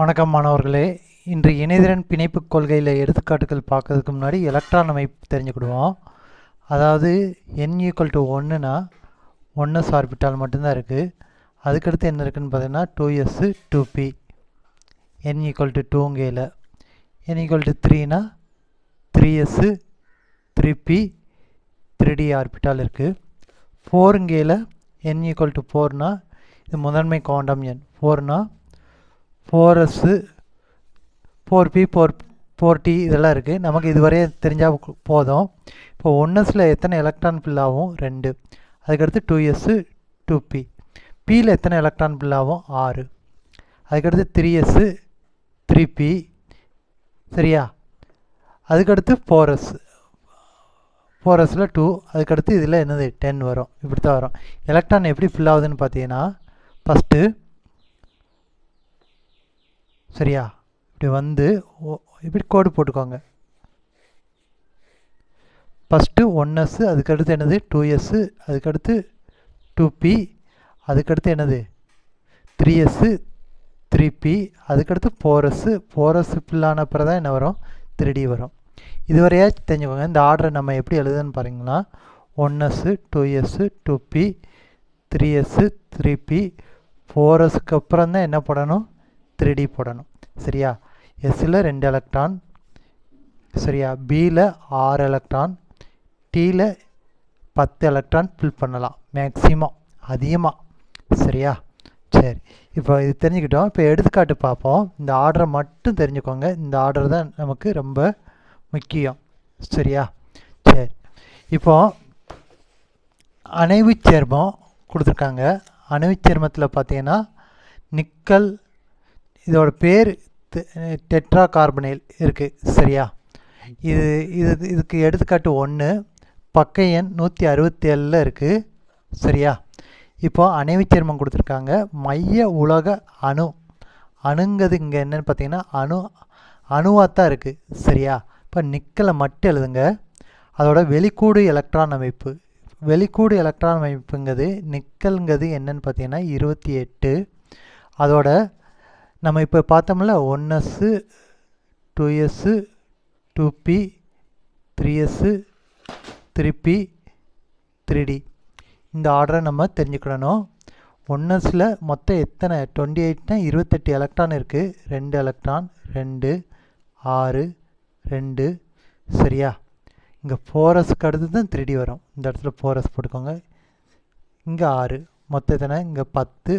வணக்கம் மாணவர்களே. இன்று இணைதிறன் பிணைப்பு கொள்கையில் எடுத்துக்காட்டுகள் பார்க்கறதுக்கு முன்னாடி எலக்ட்ரான் அமைப்பு தெரிஞ்சுக்கிடுவோம். அதாவது என் ஈக்குவல் டு ஒன்றுனா ஒன்று ஆர்பிட்டால் மட்டும்தான் இருக்குது அதுக்கடுத்து என்ன இருக்குதுன்னு பார்த்தீங்கன்னா two S two P N equal to டூங்கையில் N equal to த்ரீனா three S three P three D orbital இருக்குது ஃபோருங்கையில் என் ஈக்குவல் டு ஃபோர்னா இது முதன்மை குவாண்டம் எண். ஃபோர்னா four S four P four four D இதெல்லாம் இருக்குது நமக்கு இதுவரையே தெரிஞ்சால் போதும். இப்போ ஒன்னஸில் எத்தனை எலக்ட்ரான் ஃபில் ஆகும் ரெண்டு. அதுக்கடுத்து டூ எஸ்ஸு டூ பி பியில் எத்தனை எலக்ட்ரான் ஃபில் ஆகும் ஆறு. அதுக்கடுத்து த்ரீ எஸ்ஸு த்ரீ பி சரியா? அதுக்கடுத்து ஃபோர் எஸ் ஃபோர் எஸ்ஸில் டூ அதுக்கடுத்து இதில் என்னது? டென் வரும். இப்படி தான் வரும். எலக்ட்ரான் எப்படி ஃபில் ஆகுதுன்னு பார்த்தீங்கன்னா ஃபஸ்ட்டு சரியா? இப்படி வந்து ஓ- இப்படி கோடு போட்டுக்கோங்க. ஃபஸ்ட்டு ஒன் எஸ்ஸு அதுக்கடுத்து என்னது? டூ எஸ்ஸு அதுக்கடுத்து டூ பி அதுக்கடுத்து என்னது? த்ரீ எஸ்ஸு த்ரீ பி அதுக்கடுத்து ஃபோர் எஸ்ஸு ஃபோர் எஸ் ஃபில்லான அப்புறம் தான் என்ன வரும்? த்ரீ டி வரும். இதுவரையா தெரிஞ்சுக்கோங்க. இந்த ஆர்டரை நம்ம எப்படி எழுதுன்னு பாருங்கன்னா one S two S two P three S three P four எஸ்க்கு அப்புறம் தான் என்ன பண்ணணும் த்ரீ டி போடணும். சரியா? எஸ்ஸில் ரெண்டு எலக்ட்ரான் சரியா? பியில் ஆறு எலக்ட்ரான் டீயில் பத்து எலக்ட்ரான் ஃபில் பண்ணலாம். மேக்ஸிமம் அதிகமாக சரியா? சரி. இப்போ இது தெரிஞ்சுக்கிட்டோம். இப்போ எடுத்துக்காட்டு பார்ப்போம். இந்த ஆர்டரை மட்டும் தெரிஞ்சுக்கோங்க. இந்த ஆர்டர் தான் நமக்கு ரொம்ப முக்கியம். சரியா? சரி. இப்போ அணைவு சேர்மம் கொடுத்துருக்காங்க. அணைவு சேர்மத்தில் பார்த்தீங்கன்னா நிக்கல் இதோட பேர் டெட்ரா கார்பனைல் இருக்குது சரியா? இது இது இதுக்கு எடுத்துக்காட்டு ஒன்று பக்க எண் நூற்றி அறுபத்தேழில் இருக்குது சரியா? இப்போ அணைவு சேர்மம் கொடுத்துருக்காங்க. மைய உலக அணு அணுங்கிறது இங்கே என்னன்னு பார்த்தீங்கன்னா அணு அணுவாக தான் இருக்குது சரியா? இப்போ நிக்கலை மட்டும் எழுதுங்க. அதோட வெளிக்கூடு எலக்ட்ரான் அமைப்பு வெளிக்கூடு எலக்ட்ரான் அமைப்புங்கிறது நிக்கல்ங்கிறது என்னன்னு பார்த்தீங்கன்னா இருபத்தி எட்டு. அதோட நம்ம இப்போ பார்த்தோம்ல one S two S two P three S three P three D இந்த ஆர்டரை நம்ம தெரிஞ்சுக்கிடணும். ஒன்னஸில் மொத்தம் எத்தனை? டுவெண்ட்டி எயிட்னா இருபத்தெட்டு எலக்ட்ரான் இருக்குது ரெண்டு எலக்ட்ரான் ரெண்டு ஆறு ரெண்டு. சரியா? இங்கே ஃபோரஸுக்கு அடுத்து தான் த்ரீ டி வரும். இந்த இடத்துல ஃபோரஸ் போட்டுக்கோங்க. இங்கே ஆறு. மொத்தம் எத்தனை? இங்கே பத்து.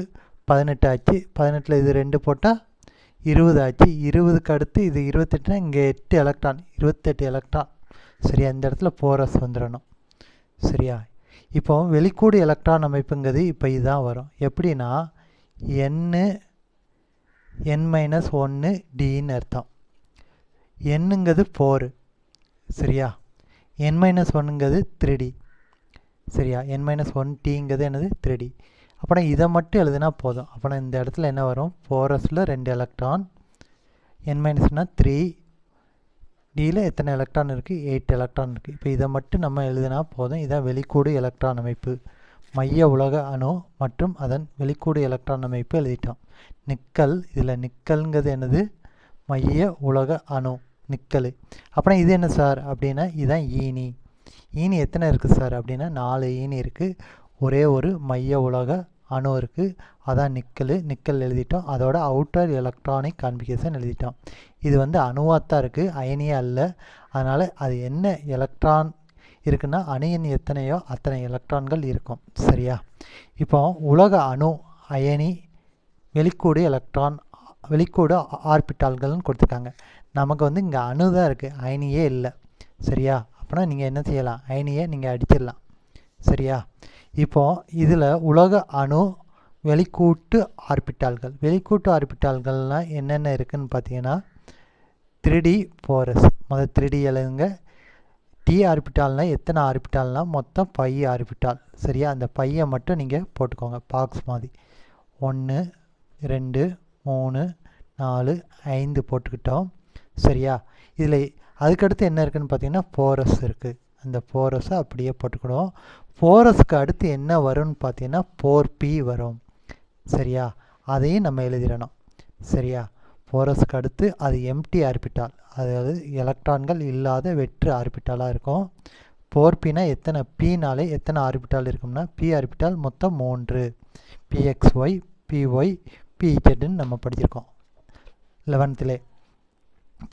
பதினெட்டு ஆச்சு. பதினெட்டில் இது ரெண்டு போட்டால் இருபது ஆச்சு. இருபதுக்கு அடுத்து இது இருபத்தெட்டுனா இங்கே எட்டு எலக்ட்ரான் இருபத்தெட்டு எலக்ட்ரான் சரியா? இந்த இடத்துல போரஸ் வந்துடணும். சரியா? இப்போ வெளிக்கூடு எலக்ட்ரான் அமைப்புங்கிறது இப்போ இதுதான் வரும். எப்படின்னா என்னு என் மைனஸ் ஒன்று டின்னு அர்த்தம். என்னுங்கிறது ஃபோரு சரியா? என் மைனஸ் ஒன்னுங்கிறது த்ரீ டி சரியா? என் மைனஸ் ஒன் டிங்கிறது என்னது? த்ரீ டி அப்போனா இதை மட்டும் எழுதுனா போதும். அப்போனா இந்த இடத்துல என்ன வரும்? ஃபோரஸில் ரெண்டு எலக்ட்ரான் என் மைனஸ்னால் த்ரீ டியில் எத்தனை எலக்ட்ரான் இருக்குது எயிட் எலக்ட்ரான் இருக்குது இப்போ இதை மட்டும் நம்ம எழுதினா போதும். இதான் வெளிக்கூடு எலக்ட்ரான் அமைப்பு. மைய உலக அணு மற்றும் அதன் வெளிக்கூடு எலக்ட்ரான் அமைப்பு எழுதிட்டோம். நிக்கல் இதில் நிக்கல்ங்கிறது என்னது? மைய உலக அணு நிக்கல். அப்புறம் இது என்ன சார்? அப்படின்னா இதுதான் ஈனி. ஈனி எத்தனை இருக்குது சார்? அப்படின்னா நாலு ஈனி இருக்குது ஒரே ஒரு மைய உலக அணு இருக்குது அதான் நிக்கல். நிக்கல் எழுதிட்டோம். அதோட அவுட்டர் எலக்ட்ரானிக் கான்பிகேஷன் எழுதிட்டோம். இது வந்து அணுவாக தான் இருக்குது அயனியே அல்ல. அதனால் அது என்ன எலக்ட்ரான் இருக்குன்னா அணியின் எத்தனையோ அத்தனை எலக்ட்ரான்கள் இருக்கும். சரியா? இப்போ உலக அணு அயனி வெளிக்கூடு எலக்ட்ரான் வெளிக்கூடு ஆர்பிட்டால்கள்னு கொடுத்துருக்காங்க. நமக்கு வந்து இங்கே அணு தான் இருக்குது அயனியே இல்லை. சரியா? அப்படின்னா நீங்கள் என்ன செய்யலாம்? அயனியை நீங்கள் அடிச்சிடலாம். சரியா? இப்போ இதில் உலக அணு வெளிக்கூட்டு ஆர்பிட்டால்கள். வெளிக்கூட்டு ஆர்பிட்டால்கள்லாம் என்னென்ன இருக்குன்னு பார்த்தீங்கன்னா த்ரீடி போரஸ். முதல் த்ரீடி எழுதுங்க. டி ஆர்பிட்டால்னால் எத்தனை ஆர்பிட்டால்னால் மொத்தம் பை ஆர்பிட்டால். சரியா? அந்த பையை மட்டும் நீங்கள் போட்டுக்கோங்க பாக்ஸ் மாதிரி. ஒன்று ரெண்டு மூணு நாலு ஐந்து போட்டுக்கிட்டோம். சரியா? இதில் அதுக்கடுத்து என்ன இருக்குதுன்னு பார்த்தீங்கன்னா ஃபோரஸ் இருக்குது அந்த ஃபோரஸை அப்படியே போட்டுக்கிடுவோம். ஃபோரஸ்க்கு அடுத்து என்ன வரும்னு பார்த்தீங்கன்னா ஃபோர் பி வரும். சரியா? அதையும் நம்ம எழுதிடணும். சரியா? ஃபோரஸ்க்கு அடுத்து அது எம்டி ஆர்பிட்டால் அதாவது எலக்ட்ரான்கள் இல்லாத வெற்று ஆர்பிட்டாலாக இருக்கும். ஃபோர் பினா எத்தனை? பினாலே எத்தனை ஆர்பிட்டால் இருக்கும்னா பி ஆர்பிட்டால் மொத்தம் மூன்று. பிஎக்ஸ்ஒய் பிஒய் பிஇஜெட்னு நம்ம படிச்சிருக்கோம். லெவன்த்திலே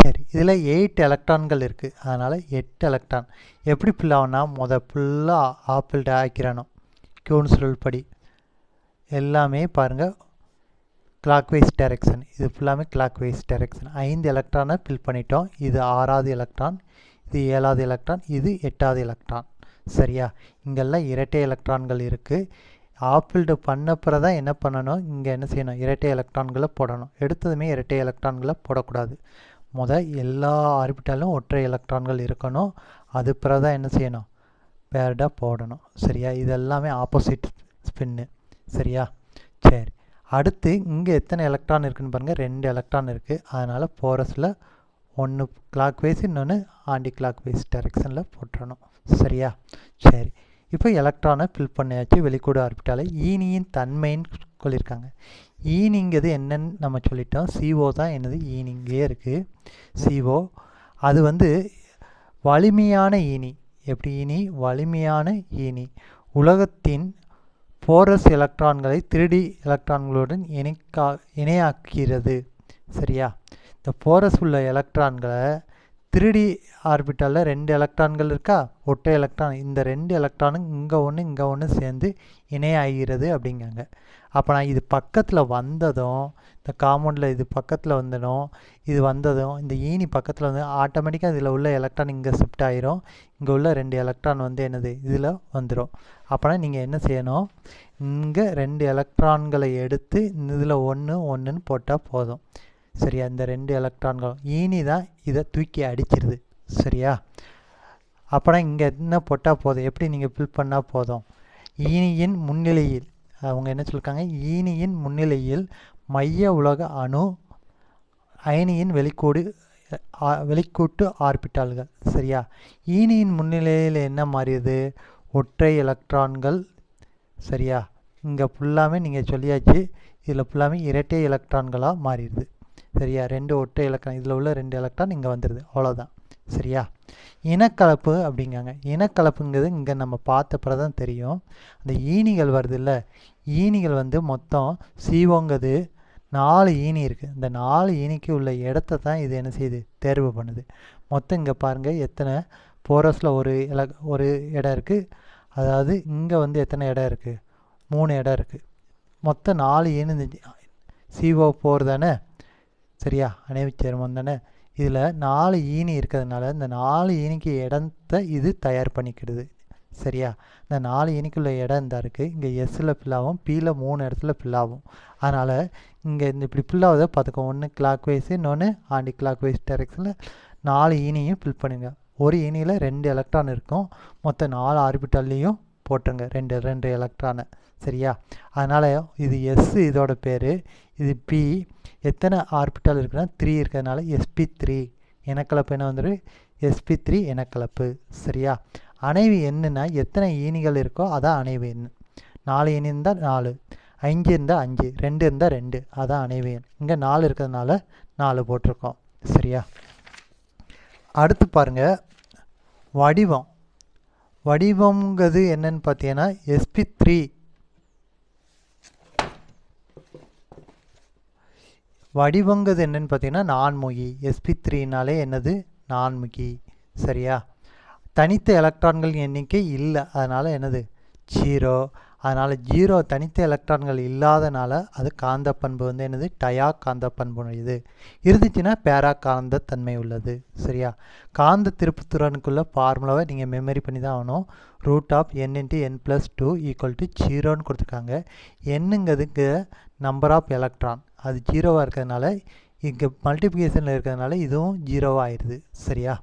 சரி இதில் எயிட் எலக்ட்ரான்கள் இருக்குது அதனால் எட்டு எலக்ட்ரான் எப்படி ஃபில் ஆகும்னா முத ஃபுல்லாக ஆப்பிள்ட ஆக்கிறணும் கியூன் சுருள் படி. எல்லாமே பாருங்கள் கிளாக் வைஸ் டைரெக்ஷன் இது ஃபுல்லாமே கிளாக் வைஸ் டைரெக்ஷன் ஐந்து எலக்ட்ரானை ஃபில் பண்ணிட்டோம். இது ஆறாவது எலக்ட்ரான் இது ஏழாவது எலக்ட்ரான் இது எட்டாவது எலக்ட்ரான் சரியா? இங்கெல்லாம் இரட்டை எலக்ட்ரான்கள் இருக்குது ஆப்பிள்டு பண்ணப்புறம் தான் என்ன பண்ணணும்? இங்கே என்ன செய்யணும்? இரட்டை எலக்ட்ரான்களை போடணும். எடுத்ததுமே இரட்டை எலக்ட்ரான்களை போடக்கூடாது. முத எல்லா ஆர்பிட்டாலும் ஒற்றை எலக்ட்ரான்கள் இருக்கணும். அது பிறகு தான் என்ன செய்யணும்? பேர்டாக போடணும். சரியா? இது எல்லாமே ஆப்போசிட் ஸ்பின்னு சரியா? சரி. அடுத்து இங்கே எத்தனை எலக்ட்ரான் இருக்குன்னு பாருங்கள் ரெண்டு எலக்ட்ரான் இருக்குது அதனால் போரஸில் ஒன்று கிளாக் வைஸ் இன்னொன்று ஆண்டி கிளாக் வைஸ் டைரெக்ஷனில் போட்டுறணும். சரியா? சரி. இப்போ எலக்ட்ரானை ஃபில் பண்ணியாச்சு. வெளிக்கூடு ஆர்பிட்டால ஈனியின் தன்மைன்னு சொல்லியிருக்காங்க. ஈனிங்கிறது என்னன்னு நம்ம சொல்லிட்டோம். சிஓ தான் என்னது? ஈனிங்கே இருக்குது சிஓ அது வந்து வலிமையான ஈனி. எப்படி ஈனி? வலிமையான ஈனி. உலகத்தின் போரஸ் எலக்ட்ரான்களை திருடி எலக்ட்ரான்களுடன் இணைக்கா இணையாக்கிறது சரியா? இந்த போரஸ் உள்ள எலக்ட்ரான்களை திருடி ஆர்பிட்டாலில் ரெண்டு எலக்ட்ரான்கள் இருக்கா? ஒற்றை எலக்ட்ரான். இந்த ரெண்டு எலக்ட்ரானும் இங்கே ஒன்று இங்கே ஒன்று சேர்ந்து இணையாகிறது அப்படிங்காங்க. அப்போ நான் இது பக்கத்தில் வந்ததும் இந்த காம்பவுண்டில் இது பக்கத்தில் வந்ததும் இது வந்ததும் இந்த ஈனி பக்கத்தில் வந்து ஆட்டோமேட்டிக்காக இதில் உள்ள எலக்ட்ரான் இங்கே ஷிஃப்ட் ஆயிரும். இங்கே உள்ள ரெண்டு எலக்ட்ரான் வந்து என்னது? இதில் வந்துடும் அப்போனா நீங்கள் என்ன செய்யணும்? இங்கே ரெண்டு எலக்ட்ரான்களை எடுத்து இதில் ஒன்று ஒன்றுன்னு போட்டால் போதும். சரியா? இந்த ரெண்டு எலக்ட்ரான்களும் ஈனி தான் இதை தூக்கி அடிச்சிருது. சரியா? அப்புறம் இங்கே என்ன போட்டால் போதும்? எப்படி நீங்கள் ஃபில் பண்ணால் போதும்? ஈனியின் முன்னிலையில் அவங்க என்ன சொல்லியிருக்காங்க ஈனியின் முன்னிலையில் மைய உலக அணு அயனியின் வெளிக்கூடு வெளிக்கூட்டு ஆர்பிட்டால்கள். சரியா? ஈனியின் முன்னிலையில் என்ன மாறியது? ஒற்றை எலக்ட்ரான்கள் சரியா? இங்கே ஃபுல்லாமே நீங்கள் சொல்லியாச்சு. இதில் ஃபுல்லாமே இரட்டை எலக்ட்ரான்களாக மாறிடுது. சரியா? ரெண்டு ஒற்றை எலக்ட்ரான் இதில் உள்ள ரெண்டு எலக்ட்ரான் இங்கே வந்துடுது அவ்வளோதான் சரியா? இனக்கலப்பு அப்படிங்காங்க. இனக்கலப்புங்கிறது இங்கே நம்ம பார்த்தப்பறம் தான் தெரியும். அந்த ஈனிகள் வருது இல்லை ஈனிகள் வந்து மொத்தம் சீவோங்கிறது நாலு ஈனி இருக்குது இந்த நாலு ஈனிக்கு உள்ள இடத்த தான் இது என்ன செய்யுது? தேர்வு பண்ணுது. மொத்தம் இங்கே பாருங்கள் எத்தனை? போரஸில் ஒரு இல ஒரு இடம் இருக்குது அதாவது இங்கே வந்து எத்தனை இடம் இருக்குது மூணு இடம் இருக்குது மொத்தம் நாலு ஈனி சிஓ போர் தானே சரியா? அணைவு சேர்மம் தானே இதில் நாலு ஈனி இருக்கிறதுனால இந்த நாலு ஈனிக்கு இடத்த இது தயார் பண்ணிக்கிடுது. சரியா? இந்த நாலு ஈனிக்குள்ள இடம் தான் இருக்குது இங்கே எஸ்ஸில் ஃபில் ஆகும் பியில் மூணு இடத்துல ஃபில் ஆகும். அதனால் இங்கே இந்த இப்படி ஃபில் பார்த்துக்கோ. ஒன்று கிளாக் வைஸ் இன்னொன்று ஆண்டி கிளாக் வைஸ் டேரக்ஷனில் நாலு இனியும் ஃபில் பண்ணுங்க. ஒரு ஈனியில் ரெண்டு எலக்ட்ரான் இருக்கும். மொத்தம் நாலு ஆர்பிட்டல்லையும் போட்டுருங்க. ரெண்டு ரெண்டு எலக்ட்ரானை சரியா? அதனால் இது எஸ் இதோட பேர். இது பி எத்தனை ஆர்பிட்டல் இருக்குன்னா த்ரீ இருக்கிறதுனால எஸ்பி த்ரீ இனக்கலப்பு என்ன வந்துடும் எஸ்பி த்ரீ இனக்கலப்பு. சரியா? அணைவு எண்ணுனா எத்தனை ஈனிகள் இருக்கோ அதான் அணைவு எண். நாலு ஈனி இருந்தால் நாலு. அஞ்சு இருந்தால் அஞ்சு ரெண்டு இருந்தால் ரெண்டு. அதான் அணைவு எண். இங்கே நாலு இருக்கிறதுனால நாலு போட்டிருக்கோம். சரியா? அடுத்து பாருங்கள் வடிவம். வடிவங்கிறது என்னன்னு பார்த்தீங்கன்னா எஸ்பி த்ரீ வடிவங்கிறது என்னன்னு பார்த்தீங்கன்னா நான்முகி. எஸ்பி த்ரீனாலே என்னது? நான்முகி. சரியா? தனித்த எலக்ட்ரான்கள் எண்ணிக்கை இல்லை. அதனால் என்னது? ஜீரோ அதனால் ஜீரோ தனித்த எலக்ட்ரான்கள் இல்லாதனால அது காந்த பண்பு வந்து என்னது? டயா காந்த பண்பு இது இருந்துச்சுன்னா பேரா காந்த தன்மை உள்ளது. சரியா? காந்த திருப்புத்திறனுக்குள்ள ஃபார்முலாவை நீங்கள் மெமரி பண்ணி தான் ஆகணும். Root of N into N plus two equal to ஜீரோன்னு கொடுத்துருக்காங்க. என்னங்கிறதுக்கு நம்பர் ஆஃப் எலக்ட்ரான் அது ஜீரோவாக இருக்கிறதுனால இங்கே மல்டிப்ளிகேஷனில் இருக்கிறதுனால இதுவும் ஜீரோவாக ஆயிடுது சரியா?